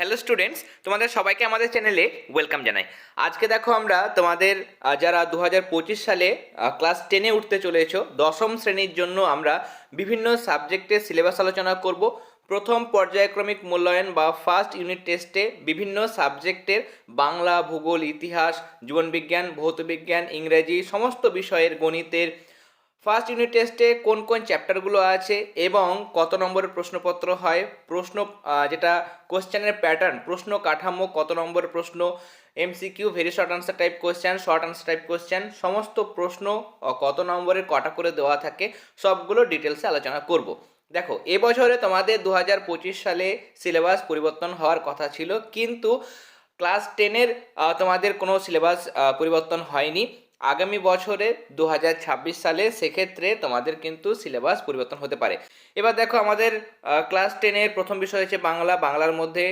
Hello students তোমাদের সবাইকে আমাদের চ্যানেলে ওয়েলকাম জানাই। আজকে দেখো আমরা তোমাদের যারা দু হাজার পঁচিশ সালে ক্লাস টেনে উঠতে চলেছ, দশম শ্রেণির জন্য আমরা বিভিন্ন সাবজেক্টের সিলেবাস আলোচনা করব। প্রথম পর্যায়ক্রমিক মূল্যায়ন বা ফার্স্ট ইউনিট টেস্টে বিভিন্ন সাবজেক্টের বাংলা, ভূগোল, ইতিহাস, জীবনবিজ্ঞান, ভৌতবিজ্ঞান, ইংরেজি, সমস্ত বিষয়ের গণিতের ফার্স্ট ইউনিট টেস্টে কোন কোন চ্যাপ্টারগুলো আছে এবং কত নম্বরের প্রশ্নপত্র হয়? প্রশ্ন যেটা কোশ্চেনের প্যাটার্ন প্রশ্ন কাঠামো, কত নম্বরের প্রশ্ন MCQ very short answer type question short answer type question সমস্ত প্রশ্ন কত নম্বরের কটা করে দেওয়া থাকে, সবগুলো ডিটেলসে আলোচনা করব। দেখো এবছরে তোমাদের দু হাজার পঁচিশ সালে সিলেবাস পরিবর্তন হওয়ার কথা ছিল, কিন্তু ক্লাস টেনের তোমাদের কোনো সিলেবাস পরিবর্তন হয়নি। আগামী বছরে দু হাজার ছাব্বিশ সালে সেক্ষেত্রে তোমাদের কিন্তু সিলেবাস পরিবর্তন হতে পারে। এবার দেখো আমাদের ক্লাস টেনের প্রথম বিষয় হচ্ছে বাংলা। বাংলার মধ্যে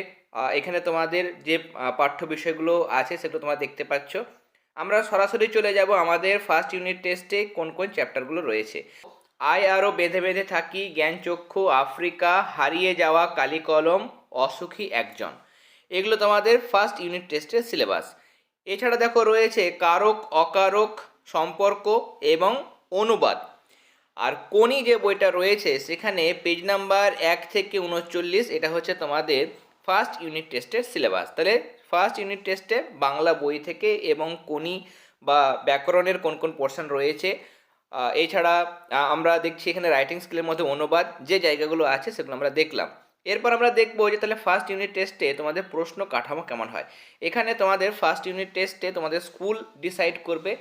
এখানে তোমাদের যে পাঠ্য বিষয়গুলো আছে সেগুলো তোমরা দেখতে পাচ্ছ। আমরা সরাসরি চলে যাব আমাদের ফার্স্ট ইউনিট টেস্টে কোন কোন চ্যাপ্টারগুলো রয়েছে। আয় আরও বেঁধে বেঁধে থাকি জ্ঞানচক্ষু আফ্রিকা, হারিয়ে যাওয়া কালিকলম, অসুখী একজন। এগুলো তোমাদের ফার্স্ট ইউনিট টেস্টের সিলেবাস এছাড়া দেখো রয়েছে কারক, অকারক, সম্পর্ক এবং অনুবাদ। আর কোনি যে বইটা রয়েছে, সেখানে পেজ নাম্বার এক থেকে উনচল্লিশ, এটা হচ্ছে তোমাদের ফার্স্ট ইউনিট টেস্টের সিলেবাস তাহলে ফার্স্ট ইউনিট টেস্টে বাংলা বই থেকে এবং কোনি বা ব্যাকরণের কোন কোন পোর্শন রয়েছে এছাড়া আমরা দেখছি এখানে রাইটিং স্কিলের মধ্যে অনুবাদ, যে জায়গাগুলো আছে সেগুলো আমরা দেখলাম। এরপর আমরা দেখব যে তাহলে ফার্স্ট ইউনিট টেস্টে তোমাদের প্রশ্ন কাঠামো কেমন হয়। এখানে তোমাদের ফার্স্ট ইউনিট টেস্টে তোমাদের স্কুল ডিসাইড করবে।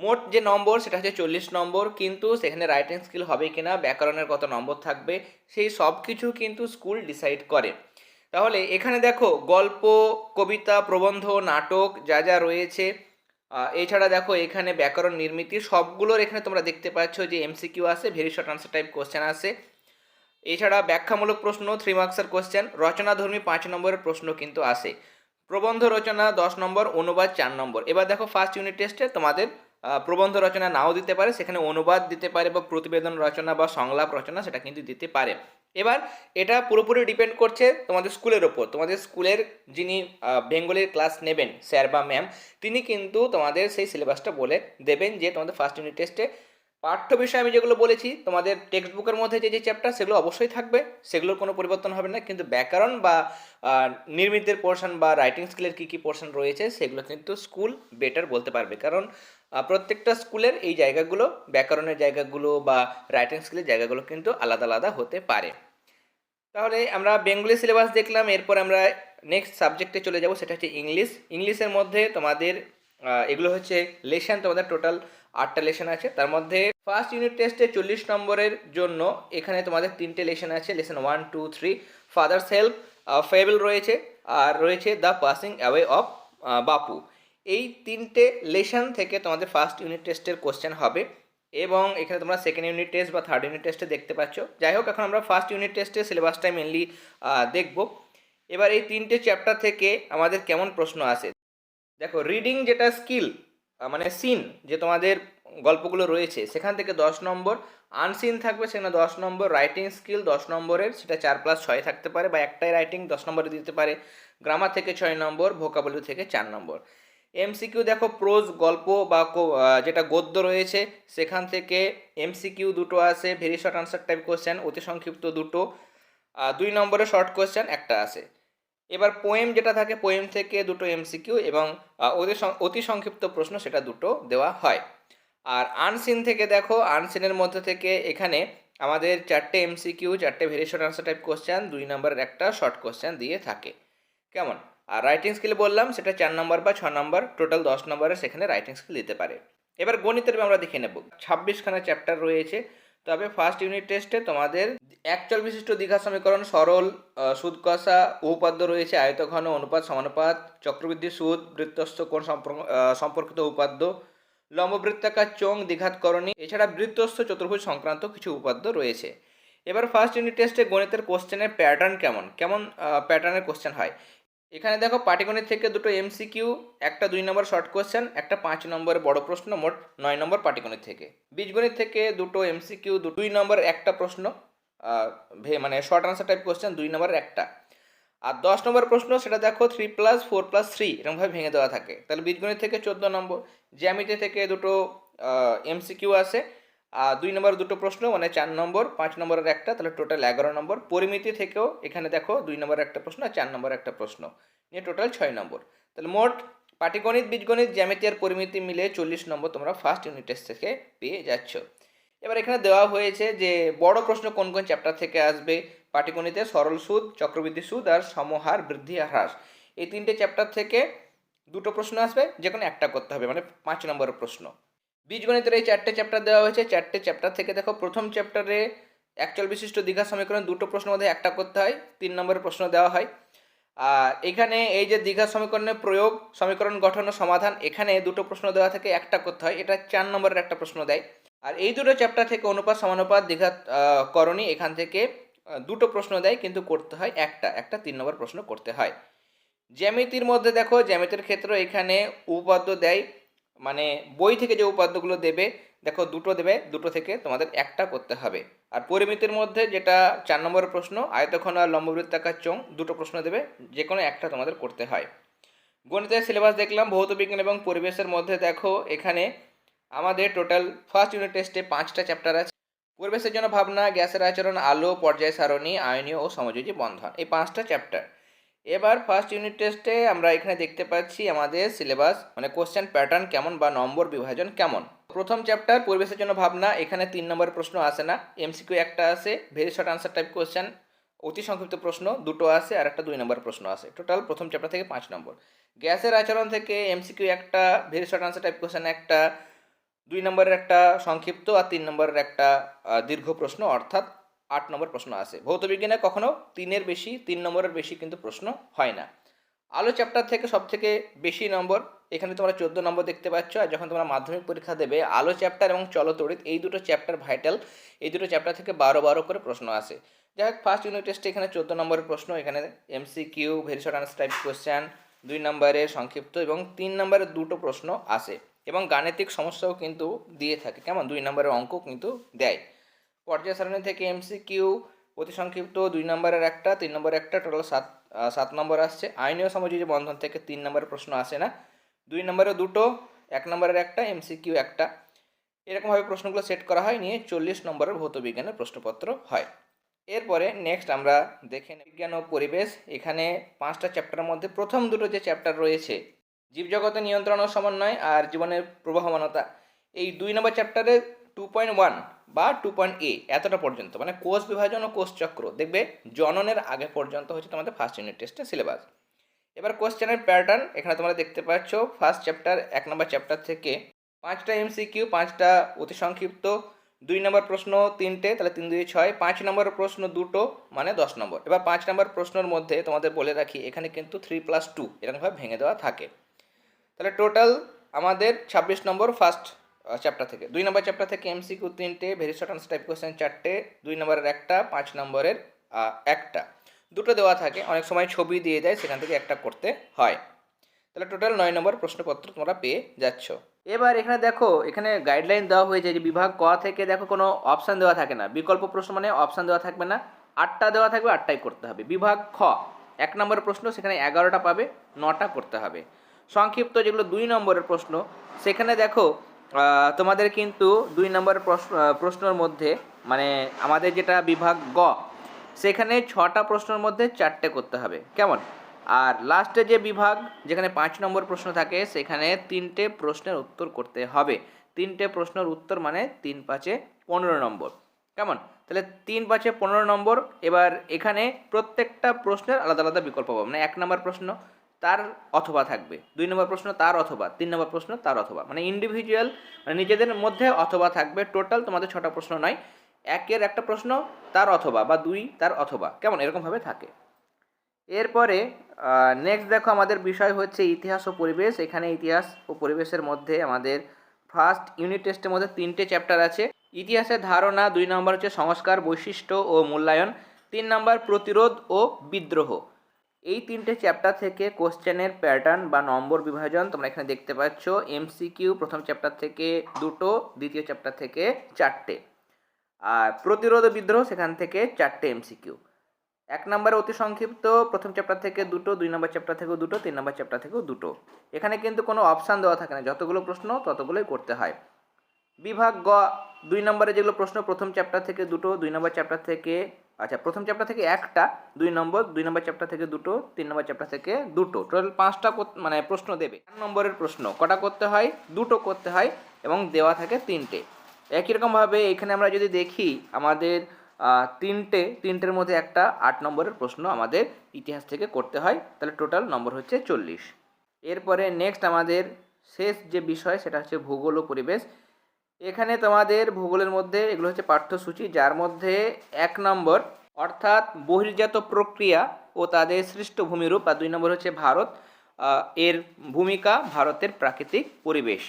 মোট যে নম্বর, সেটা হচ্ছে চল্লিশ নম্বর, কিন্তু সেখানে রাইটিং স্কিল হবে কিনা, ব্যাকরণের কত নম্বর থাকবে, সেই সব কিছু কিন্তু স্কুল ডিসাইড করে। তাহলে এখানে দেখো, গল্প, কবিতা, প্রবন্ধ, নাটক যা যা রয়েছে এছাড়া দেখো এখানে ব্যাকরণ, নির্মিতি সবগুলোর এখানে তোমরা দেখতে পাচ্ছ যে এমসিকিউ আছে very short answer type question আছে এছাড়া ব্যাখ্যামূলক প্রশ্ন থ্রি মার্কসের কোশ্চেন রচনাধর্মী পাঁচ নম্বরের প্রশ্ন কিন্তু আসে। প্রবন্ধ রচনা দশ নম্বর, অনুবাদ চার নম্বর। এবার দেখো ফার্স্ট ইউনিট টেস্টে তোমাদের প্রবন্ধ রচনা নাও দিতে পারে, সেখানে অনুবাদ দিতে পারে বা প্রতিবেদন রচনা বা সংলাপ রচনা সেটা কিন্তু দিতে পারে। এবার এটা পুরোপুরি ডিপেন্ড করছে তোমাদের স্কুলের ওপর। তোমাদের স্কুলের যিনি বেঙ্গলির ক্লাস নেবেন স্যার বা ম্যাম তিনি কিন্তু তোমাদের সেই সিলেবাসটা বলে দেবেন যে তোমাদের ফার্স্ট ইউনিট টেস্টে পাঠ্য বিষয় আমি যেগুলো বলেছি, তোমাদের টেক্সট বুকের মধ্যে যে যে চ্যাপ্টার সেগুলো অবশ্যই থাকবে। সেগুলোর কোনো পরিবর্তন হবে না। কিন্তু ব্যাকরণ বা নির্মিতের পোর্শন বা রাইটিং স্কিলের কী কী পোর্শন রয়েছে, সেগুলো কিন্তু স্কুল বেটার বলতে পারবে। কারণ প্রত্যেকটা স্কুলের এই জায়গাগুলো, ব্যাকরণের জায়গাগুলো বা রাইটিং স্কিলের জায়গাগুলো কিন্তু আলাদা আলাদা হতে পারে। তাহলে আমরা বেঙ্গলি সিলেবাস দেখলাম। এরপর আমরা নেক্সট সাবজেক্টে চলে যাব। সেটা হচ্ছে ইংলিশ ইংলিশের মধ্যে তোমাদের এগুলো হচ্ছে লেসন তোমাদের টোটাল আটটা লেসন আছে। তার মধ্যে ফার্স্ট ইউনিট টেস্টে চল্লিশ নম্বরের জন্য এখানে তোমাদের তিনটে লেসন আছে। Lesson one two three father's help fable রয়েছে আর রয়েছে দ্য পাসিং অ্যাওয়ে অফ বাপু। এই তিনটে লেসন থেকে তোমাদের ফার্স্ট ইউনিট টেস্টের কোশ্চেন হবে এবং এখানে তোমরা সেকেন্ড ইউনিট টেস্ট বা থার্ড ইউনিট টেস্টে দেখতে পাচ্ছ। যাই হোক, এখন আমরা ফার্স্ট ইউনিট টেস্টে সিলেবাসটা মেনলি দেখব। এবার এই তিনটে চ্যাপ্টার থেকে আমাদের কেমন প্রশ্ন আসে? দেখো রিডিং যেটা স্কিল মানে সিন, যে তোমাদের গল্পগুলো রয়েছে, সেখান থেকে দশ নম্বর আনসিন থাকবে, সেখানে দশ নম্বর রাইটিং স্কিল দশ নম্বরের, সেটা চার প্লাস ছয় থাকতে পারে, বা একটাই রাইটিং দশ নম্বরে দিতে পারে। গ্রামার থেকে ছয় নম্বর ভোকাবলি থেকে চার নম্বর। এমসিকিউ দেখো প্রোজ গল্প বা যেটা গদ্য রয়েছে, সেখান থেকে এমসিকিউ দুটো আছে very short answer type question অতি সংক্ষিপ্ত দুটো। দুই নম্বরে শর্ট কোশ্চেন একটা আছে। এবার পোয়েম যেটা থাকে পোয়েম থেকে দুটো এমসিকিউ এবং আহ, অতি সংক্ষিপ্ত প্রশ্ন সেটা দুটো দেওয়া হয়। আর আনসিন থেকে দেখো আনসিনের মধ্যে থেকে এখানে আমাদের চারটে এমসিকিউ চারটে very short answer type question দুই নম্বরের একটা শর্ট কোশ্চেন দিয়ে থাকে। কেমন? আর রাইটিং স্কিল বললাম সেটা চার নম্বর বা ছ নম্বর টোটাল দশ নম্বরের সেখানে রাইটিং স্কিল দিতে পারে। এবার গণিতের আমরা দেখে নেব। ছাব্বিশখানা চ্যাপ্টার রয়েছে তবে ফার্স্ট ইউনিট টেস্টে তোমাদের একচল বিশিষ্ট দীঘা সমীকরণ, সরল সুদ কষা উপপাদ্য রয়েছে, আয়তঘন, অনুপাত, সমানুপাত, চক্রবৃদ্ধি, সুদ, বৃত্তস্থ কোণ সম্পর্ক- সম্পর্কিত উপাদ্য লম্ববৃত্তাকার চোং দ্বিঘাতকরণী, এছাড়া বৃত্তস্থ চতুর্ভুজ সংক্রান্ত কিছু উপাদ্য রয়েছে। এবার ফার্স্ট ইউনিট টেস্টে গণিতের কোশ্চেনের প্যাটার্ন কেমন? কেমন প্যাটার্নের কোশ্চেন হয়? এখানে দেখো পাটিগণিত থেকে দুটো এমসিকিউ একটা দুই নম্বর শর্ট কোশ্চেন একটা পাঁচ নম্বরের বড় প্রশ্ন, মোট নয় নম্বর পাটিগণিত থেকে। বীজগণিত থেকে দুটো এমসিকিউ দুই নম্বর একটা প্রশ্ন মানে শর্ট আনসার টাইপ কোয়েশ্চেন দুই নম্বরের একটা। আর দশ নম্বর প্রশ্ন, সেটা দেখো three plus four plus three এরকমভাবে ভেঙে দেওয়া থাকে। তাহলে বীজগণিত থেকে চোদ্দ নম্বর, জ্যামিতি থেকে দুটো এমসিকিউ আছে দুই নম্বর দুটো প্রশ্ন মানে চার নম্বর, পাঁচ নম্বরের একটা, তাহলে টোটাল এগারো নম্বর। পরিমিতি থেকেও এখানে দেখো দুই নম্বর একটা প্রশ্ন আর চার নম্বর একটা প্রশ্ন। নিয়ে টোটাল ছয় নম্বর। তাহলে মোট পাটিগণিত, বীজগণিত জ্যামিতি আর পরিমিতি মিলে চল্লিশ নম্বর তোমরা ফার্স্ট ইউনিট টেস্ট থেকে পেয়ে যাচ্ছ। এবার এখানে দেওয়া হয়েছে যে, বড় প্রশ্ন কোন কোন চ্যাপ্টার থেকে আসবে? পাটিগণিতে সরল সুদ, চক্রবৃদ্ধি সুদ আর সমহার, বৃদ্ধি আর হ্রাস। এই তিনটে চ্যাপ্টার থেকে দুটো প্রশ্ন আসবে যে কোনো একটা করতে হবে মানে পাঁচ নম্বরের প্রশ্ন। বীজগণিতের এই চারটে চ্যাপ্টার দেওয়া হয়েছে। চারটে চ্যাপ্টার থেকে দেখো, প্রথম চ্যাপ্টারে একচল বিশিষ্ট দীঘা সমীকরণ দুটো প্রশ্নের মধ্যে একটা করতে হয়, তিন নম্বরের প্রশ্ন দেওয়া হয়। আর এখানে এই যে দীঘা সমীকরণের প্রয়োগ, সমীকরণ গঠন ও সমাধান, এখানে দুটো প্রশ্ন দেওয়া থেকে একটা করতে হয়, এটা চার নম্বরের একটা প্রশ্ন দেয়। আর এই দুটো চ্যাপ্টার থেকে অনুপাত, সমানুপাত, দীঘা করণী, এখান থেকে দুটো প্রশ্ন দেয়, কিন্তু করতে হয় একটা একটা তিন নম্বর প্রশ্ন করতে হয়। জ্যামিতির মধ্যে দেখো, জ্যামিতির ক্ষেত্রে এখানে উপপাদ্য দেয় মানে বই থেকে যে উপাদ্যগুলো দেবে, দেখো দুটো দেবে, দুটো থেকে তোমাদের একটা করতে হবে। আর পরিমিতির মধ্যে যেটা চার নম্বরের প্রশ্ন আয়তক্ষণ আর লম্ববৃত্তাকার চোং দুটো প্রশ্ন দেবে যে কোনো একটা তোমাদের করতে হয়। গণিতের সিলেবাস দেখলাম, ভৌত বিজ্ঞান এবং পরিবেশের মধ্যে দেখো, এখানে আমাদের টোটাল ফার্স্ট ইউনিট টেস্টে পাঁচটা চ্যাপ্টার আছে। পরিবেশের জন্য ভাবনা, গ্যাসের আচরণ, আলো, পর্যায় সারণী, আয়নীয় ও সমযোজী বন্ধন, এই পাঁচটা চ্যাপ্টার এবার ফার্স্ট ইউনিট টেস্টে আমরা এখানে দেখতে পাচ্ছি আমাদের সিলেবাস মানে কোশ্চেন প্যাটার্ন কেমন বা নম্বর বিভাজন কেমন। প্রথম চ্যাপ্টার পরিবেশের জন্য ভাবনা, এখানে তিন নম্বর প্রশ্ন আসে না। এমসিকিউ একটা আছে very short answer type question অতি সংক্ষিপ্ত প্রশ্ন, দুটো আসে আর একটা দুই নম্বর প্রশ্ন আসে। টোটাল প্রথম চ্যাপ্টার থেকে পাঁচ নম্বর। গ্যাসের আচরণ থেকে এমসিকিউ একটা very short answer type question একটা, দুই নম্বরের একটা সংক্ষিপ্ত আর তিন নম্বরের একটা দীর্ঘ প্রশ্ন, অর্থাৎ আট নম্বর প্রশ্ন আসে ভৌত বিজ্ঞানে কখনো তিনের বেশি, তিন নম্বরের বেশি কিন্তু প্রশ্ন হয় না। আলো চ্যাপ্টার থেকে সব থেকে বেশি নম্বর, এখানে তোমরা চোদ্দ নম্বর দেখতে পাচ্ছ, আর যখন তোমরা মাধ্যমিক পরীক্ষা দেবে, আলো চ্যাপ্টার এবং চলতড়িৎ, এই দুটো চ্যাপ্টার ভাইটাল এই দুটো চ্যাপ্টার থেকে বারো বারো করে প্রশ্ন আসে। যাই হোক ফার্স্ট ইউনিট টেস্টে এখানে চোদ্দ নম্বরের প্রশ্ন, এখানে MC Q very short answer type question দুই নম্বরের সংক্ষিপ্ত এবং তিন নম্বরের দুটো প্রশ্ন আসে। এবং গাণিতিক সমস্যাও কিন্তু দিয়ে থাকে, কেমন? দুই নম্বরের অঙ্ক কিন্তু দেয়। পর্যায় সারণী থেকে এমসি কিউ অতি সংক্ষিপ্ত দুই নম্বরের একটা, তিন নম্বরের একটা টোটাল সাত সাত নম্বর আসছে। আইনীয় সমযোজী বন্ধন থেকে তিন নম্বরের প্রশ্ন আসে না। দুই নম্বরে দুটো, এক নম্বরের একটা এমসি কিউ একটা। এরকমভাবে প্রশ্নগুলো সেট করা হয়, নিয়ে চল্লিশ নম্বরের ভৌত বিজ্ঞানের প্রশ্নপত্র হয়। এরপরে নেক্সট আমরা দেখে বিজ্ঞান ও পরিবেশ। এখানে পাঁচটা চ্যাপ্টারের মধ্যে প্রথম দুটো যে চ্যাপ্টার রয়েছে জীবজগতের নিয়ন্ত্রণ ও সমন্বয় আর জীবনের প্রবাহমানতা, এই দুই নম্বর চ্যাপ্টারে টু পয়েন্ট ওয়ান বা টু পয়েন্ট এ এতটা পর্যন্ত মানে কোষ বিভাজন ও কোষ চক্র, দেখবে জননের আগে পর্যন্ত হচ্ছে তোমাদের ফার্স্ট ইউনিট টেস্টের সিলেবাস এবার কোশ্চেনের প্যাটার্ন এখানে তোমরা দেখতে পাচ্ছ ফার্স্ট চ্যাপ্টার এক নম্বর চ্যাপ্টার থেকে পাঁচটা এমসিকিউ পাঁচটা অতি সংক্ষিপ্ত, দুই নম্বর প্রশ্ন তিনটে, তাহলে তিন, দুই, ছয়, পাঁচ নম্বর প্রশ্ন দুটো মানে দশ নম্বর এবার পাঁচ নম্বর প্রশ্নের মধ্যে তোমাদের বলে রাখি, এখানে কিন্তু থ্রি প্লাস টু এরকমভাবে ভেঙে দেওয়া থাকে। তাহলে টোটাল আমাদের ছাব্বিশ নম্বর ফার্স্ট চ্যাপ্টার থেকে। দুই নম্বর চ্যাপ্টার থেকে এমসিকিউ তিনটে very short answer type question চারটে, দুই নম্বরের একটা, পাঁচ নম্বরের একটা। দুটো দেওয়া থাকে, অনেক সময় ছবি দিয়ে দেয়, সেখান থেকে একটা করতে হয়। তাহলে টোটাল নয় নম্বর প্রশ্নপত্র তোমরা পেয়ে যাচ্ছ। এবার এখানে দেখো, এখানে গাইডলাইন দেওয়া হয়েছে যে বিভাগ ক থেকে দেখো কোনো অপশান দেওয়া থাকে না। বিকল্প প্রশ্ন মানে অপশান দেওয়া থাকবে না। আটটা দেওয়া থাকবে আটটাই করতে হবে। বিভাগ খ, এক নম্বরের প্রশ্ন, সেখানে এগারোটা পাবে, নটা করতে হবে। সংক্ষিপ্ত যেগুলো দুই নম্বরের প্রশ্ন, সেখানে দেখো তোমাদের কিন্তু দুই নম্বরের প্রশ্ন মধ্যে মানে আমাদের যেটা বিভাগ গ, সেখানে ছটা প্রশ্নের মধ্যে চারটে করতে হবে। কেমন? আর লাস্টে যে বিভাগ, যেখানে পাঁচ নম্বর প্রশ্ন থাকে, সেখানে তিনটে প্রশ্নের উত্তর করতে হবে। তিনটে প্রশ্নের উত্তর মানে তিন পাঁচে পনেরো নম্বর। কেমন? তাহলে তিন পাঁচে পনেরো নম্বর, এবার এখানে প্রত্যেকটা প্রশ্নের আলাদা আলাদা বিকল্প পাবো। মানে এক নম্বর প্রশ্ন তার অথবা থাকবে। দুই নম্বর প্রশ্ন, তার অথবা। তিন নম্বর প্রশ্ন, তার অথবা। মানে ইন্ডিভিজুয়াল মানে নিজেদের মধ্যে অথবা থাকবে। টোটাল তোমাদের ছটা প্রশ্ন নয়। একের একটা প্রশ্ন, তার অথবা বা দুই, তার অথবা। কেমন? এরকমভাবে থাকে। এরপরে নেক্সট দেখো আমাদের বিষয় হচ্ছে ইতিহাস ও পরিবেশ। এখানে ইতিহাস ও পরিবেশের মধ্যে আমাদের ফার্স্ট ইউনিট টেস্টের মধ্যে তিনটে চ্যাপ্টার আছে। ইতিহাসের ধারণা, দুই নম্বর হচ্ছে সংস্কার, বৈশিষ্ট্য ও মূল্যায়ন। তিন নম্বর প্রতিরোধ ও বিদ্রোহ। এই তিনটে চ্যাপ্টার থেকে কোশ্চেনের প্যাটার্ন বা নম্বর বিভাজন তোমরা এখানে দেখতে পাচ্ছ। এমসিকিউ প্রথম চ্যাপ্টার থেকে দুটো, দ্বিতীয় চ্যাপ্টার থেকে চারটে। আর প্রতিরোধ বিদ্রোহ সেখান থেকে চারটে এমসিকিউ এক নম্বরে অতি সংক্ষিপ্ত, প্রথম চ্যাপ্টার থেকে দুটো, দুই নম্বর চ্যাপ্টার থেকেও দুটো, তিন নম্বর চ্যাপ্টার থেকেও দুটো। এখানে কিন্তু কোনো অপশান দেওয়া থাকে না। যতগুলো প্রশ্ন, ততগুলোই করতে হয়। বিভাগ গ, দুই নম্বরে যেগুলো প্রশ্ন, প্রথম চ্যাপ্টার থেকে দুটো, দুই নম্বর চ্যাপ্টার থেকে আচ্ছা প্রথম চ্যাপ্টার থেকে একটা, দুই নম্বর দুই নম্বর চ্যাপ্টার থেকে দুটো, তিন নম্বর চ্যাপ্টার থেকে দুটো। টোটাল পাঁচটা মানে প্রশ্ন দেবে। চার নম্বরের প্রশ্ন, কটা করতে হয়? দুটো করতে হয় এবং দেওয়া থাকে তিনটে। একই রকমভাবে এখানে আমরা যদি দেখি, আমাদের তিনটে, তিনটের মধ্যে একটা আট নম্বরের প্রশ্ন আমাদের ইতিহাস থেকে করতে হয়। তাহলে টোটাল নম্বর হচ্ছে চল্লিশ। এরপরে নেক্সট আমাদের শেষ যে বিষয়, সেটা হচ্ছে ভূগোল ও পরিবেশ। এখানে তোমাদের ভূগোলের মধ্যে এগুলো হচ্ছে পাঠ্যসূচি, যার মধ্যে এক নম্বর, অর্থাৎ বহির্জাত প্রক্রিয়া ও তাদের সৃষ্ট ভূমিরূপ আর দুই নম্বর হচ্ছে ভারত এর ভূমিকা ভারতের প্রাকৃতিক পরিবেশ।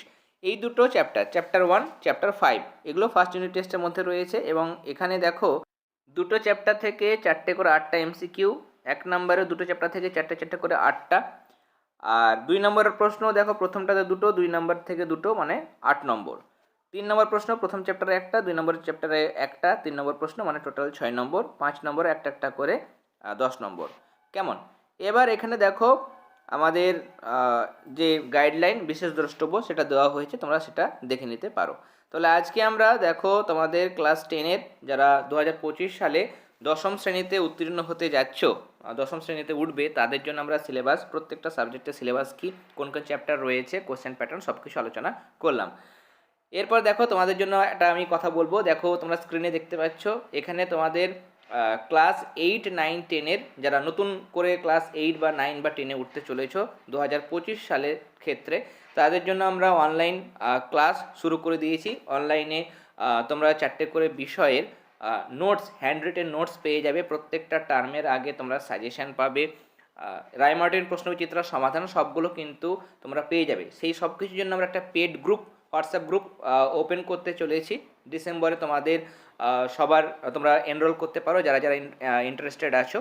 এই দুটো chapter chapter one chapter five এগুলো ফার্স্ট ইউনিট টেস্টের মধ্যে রয়েছে এবং এখানে দেখো, দুটো চ্যাপ্টার থেকে চারটে করে আটটা এমসিকিউ এক নম্বরে দুটো চ্যাপ্টার থেকে চারটে চারটে করে আটটা। আর দুই নম্বরের প্রশ্ন, দেখো প্রথমটাতে দুটো, দুই নম্বর থেকে দুটো মানে আট নম্বর। তিন নম্বর প্রশ্ন, প্রথম চ্যাপ্টারে একটা, দুই নম্বর চ্যাপ্টারে একটা, তিন নম্বর প্রশ্ন মানে টোটাল ছয় নম্বর, পাঁচ নম্বর একটা একটা করে দশ নম্বর। কেমন? এবার এখানে দেখো আমাদের যে গাইডলাইন বিশেষ দ্রষ্টব্য সেটা দেওয়া হয়েছে, তোমরা সেটা দেখে নিতে পারো। তাহলে আজকে আমরা দেখো তোমাদের ক্লাস টেনের যারা দু হাজার পঁচিশ সালে দশম শ্রেণীতে উত্তীর্ণ হতে যাচ্ছ দশম শ্রেণীতে উঠবে, তাদের জন্য আমরা সিলেবাস প্রত্যেকটা সাবজেক্টের সিলেবাস কি, কোন কোন চ্যাপ্টার রয়েছে কোশ্চেন প্যাটার্ন সব কিছু আলোচনা করলাম। এরপর দেখো তোমাদের জন্য একটা আমি কথা বলব। দেখো তোমরা স্ক্রিনে দেখতে পাচ্ছ, এখানে তোমাদের ক্লাস এইট নাইন টেনের যারা নতুন করে ক্লাস এইট বা নাইন বা টেনে উঠতে চলেছো দু হাজার পঁচিশ সালের ক্ষেত্রে, তাদের জন্য আমরা অনলাইন ক্লাস শুরু করে দিয়েছি। অনলাইনে তোমরা চারটে করে বিষয়ের নোটস হ্যান্ড রিটেন নোটস পেয়ে যাবে। প্রত্যেকটা টার্মের আগে তোমরা সাজেশান পাবে। রায়মার্টিন প্রশ্নবিচিত্রা সমাধান সবগুলো কিন্তু তোমরা পেয়ে যাবে। সেই সব কিছুর জন্য আমরা একটা paid group WhatsApp group open করতে চলেছি। ডিসেম্বরে তোমাদের সবার, তোমরা এনরোল করতে পারো, যারা যারা ইন্টারেস্টেড আছো।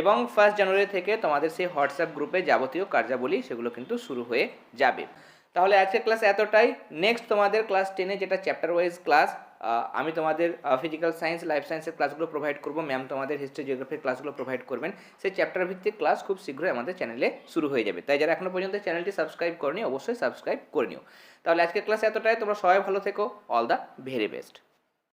এবং ফার্স্ট জানুয়ারি থেকে তোমাদের সেই হোয়াটসঅ্যাপ গ্রুপে যাবতীয় কার্যাবলী, সেগুলো কিন্তু শুরু হয়ে যাবে। তাহলে আজকের ক্লাস এতটাই। নেক্সট তোমাদের ক্লাস টেনে যেটা চ্যাপ্টার ওয়াইজ ক্লাস আমি তোমাদের ফিজিক্যাল সায়েন্স লাইফ সায়েন্সের ক্লাসগুলো প্রোভাইড করব। ম্যাম তোমাদের হিস্ট্রি জিওগ্রাফির ক্লাসগুলো প্রোভাইড করবেন। সেই চ্যাপ্টার ভিত্তিক ক্লাস খুব শীঘ্রই আমাদের চ্যানেলে শুরু হয়ে যাবে। তাই যারা এখনও পর্যন্ত চ্যানেলটি সাবস্ক্রাইব করনি, অবশ্যই সাবস্ক্রাইব করে নিও। তাহলে আজকের ক্লাসে এতটাই। তোমরা সবাই ভালো থেকো। All the very best